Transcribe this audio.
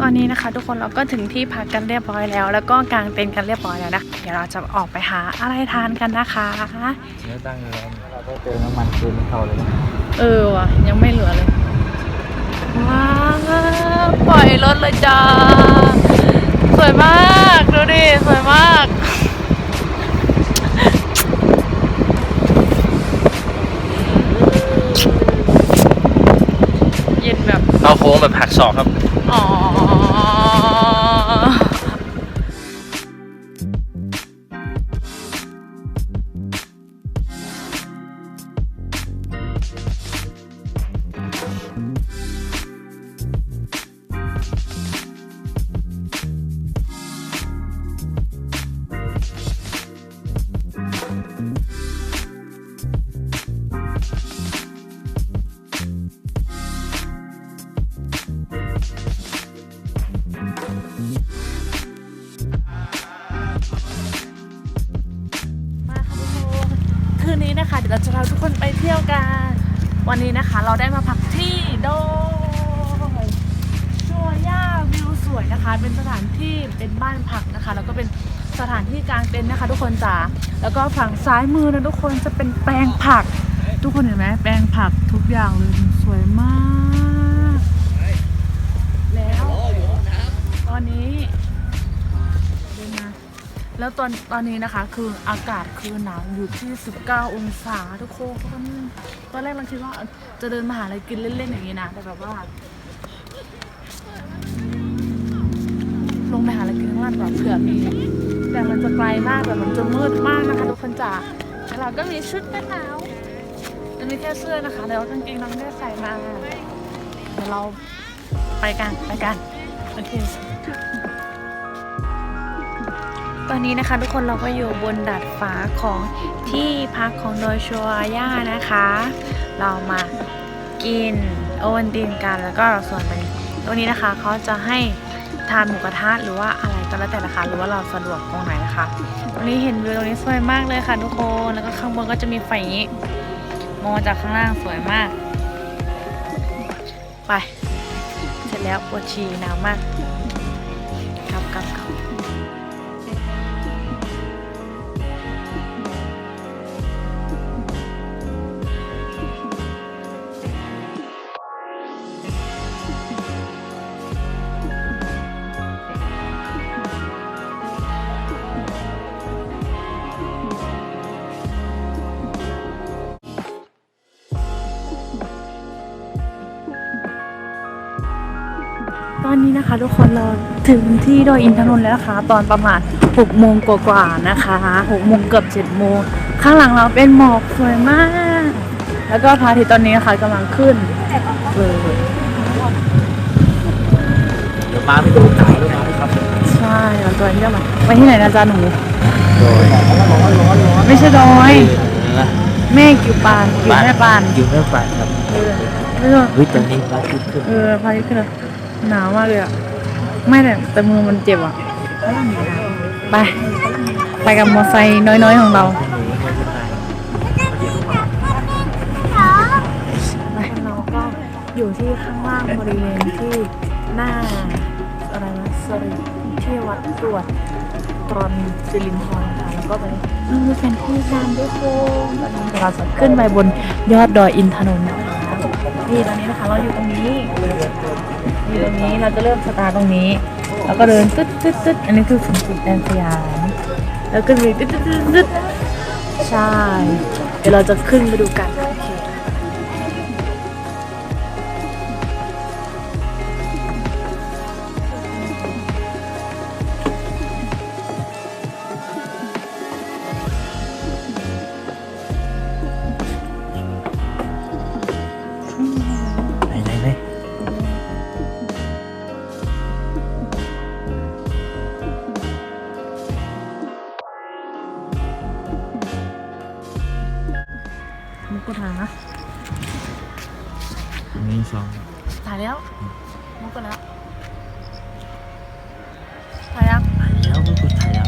ตอนนี้นะคะทุกคนเราก็ถึงที่พักกันเรียบร้อยแล้ว แล้วก็กางเต็นท์กันเรียบร้อยแล้วนะเดี๋ยวเราจะออกไปหาอะไรทานกันนะคะเนื้อตั้งอยู่แล้วเราก็เติมน้ำมันคืนเข้าเลยนะเออว่ะยังไม่เหลือเลยว้าวปล่อยรถเลยจ้าสวยมากดูดิสวยมากเย็นแบบเอาโค้งแบบหักศอกครับอ๋อ มาค่ะทุกคนคืนนี้นะคะ เดี๋ยวเราจะพาทุกคนไปเที่ยวกัน วันนี้นะคะเราได้มาพักที่โดยชัวย่าวิวสวยนะคะ เป็นสถานที่เป็นบ้านพักนะคะ แล้วก็เป็นสถานที่กลางเต็นท์นะคะ ทุกคนจ๋าแล้วก็ฝั่งซ้ายมือนะทุกคนจะเป็นแปลงผัก ทุกคนเห็นไหมแปลงผักทุกอย่างเลยสวยมาก แล้วตอนนี้ดูนะ แล้วตอนตอนนี้นะคะคืออากาศคือหนาวอยู่ที่ 19 องศาทุกคนตอนแรกเราคิดว่าจะเดินมาหาอะไรกินเล่นๆอย่างนี้นะแต่แบบว่า ลงไปหาอะไรกินข้างล่างแบบเผื่อมีแต่มันจะไกลมากแบบมันจะมืดมากนะคะทุกคนจ๋าแต่เราก็มีชุดกันหนาวจะมีแค่เสื้อนะคะแล้วกางเกงเราไม่ได้ใส่มาเดี๋ยวเราไปกันไปกันโอเค ตอนนี้นะคะทุกคนเราก็อยู่บนดาดฟ้าของที่พักของโดยชัวย่านะคะ เรามากินโอวันตินกันแล้วก็ส่วนมันตรงนี้นะคะเขาจะให้ทานหมูกระทะหรือว่าอะไรก็แล้วแต่นะคะหรือว่าเราสะดวกตรงไหนนะคะตรงนี้เห็นวิวตรงนี้สวยมากเลยค่ะทุกคนแล้วก็ข้างบนก็จะมีไฟอย่างนี้มองจากข้างล่างสวยมาก ไป เสร็จแล้วปวดฉี่หนาวมากกลับกลับกลับ อนนี้นะคะ ทุกคนเราถึงที่ดอยอินทนนท์แล้วนะคะ ตอนประมาณ6โมงกว่าๆนะคะ6โมงเกือบ7โมงข้างหลังเราเป็นหมอกสวยมาก แล้วก็พระอาทิตย์ตอนนี้นะคะกำลังขึ้นเออเดี๋ยวมาไม่ดูหนาด้วยนะครับใช่เราจะไปที่ไหนไปที่ไหนนะจ๊ะหนูโดยไม่ใช่ดอยแม่กิวปานกิวแม่ปานอยู่แม่ปานครับเออไม่ใช่วิตอนนี้พระอาทิตย์ขึ้นเออพระอาทิตย์ขึ้นแล้ว หนาวมากเลยอะไม่แต่แต่มือมันเจ็บอะไป ไปกับมอไซค์น้อยๆของเรา ไปเราก็อยู่ที่ข้างล่างบริเวณที่หน้าอะไรนะสริที่วัดตรวจตรอนสิรินทรนะคะแล้วก็ไปนี่เป็นที่ทานด้วยโคมตอนนี้เราจะขึ้นไปบนยอดดอยอินทนนท์นะคะนี่ตอนนี้นะคะเราอยู่ตรงนี้ อยู่ตรงนี้เราจะเริ่มสตาร์ตรงนี้แล้วก็เดินตึ๊ดตึ๊ดตึ๊ดอันนี้คือสุนทรแดนสยามแล้วก็มีตึ๊ดตึ๊ดตึ๊ดตืดใช่ เดี๋ยวเราจะขึ้นไปดูกัน มีสองถ่ายแล้วมุกกูแล้วถ่ายยังแล้วก็กดถ่ายแล้ว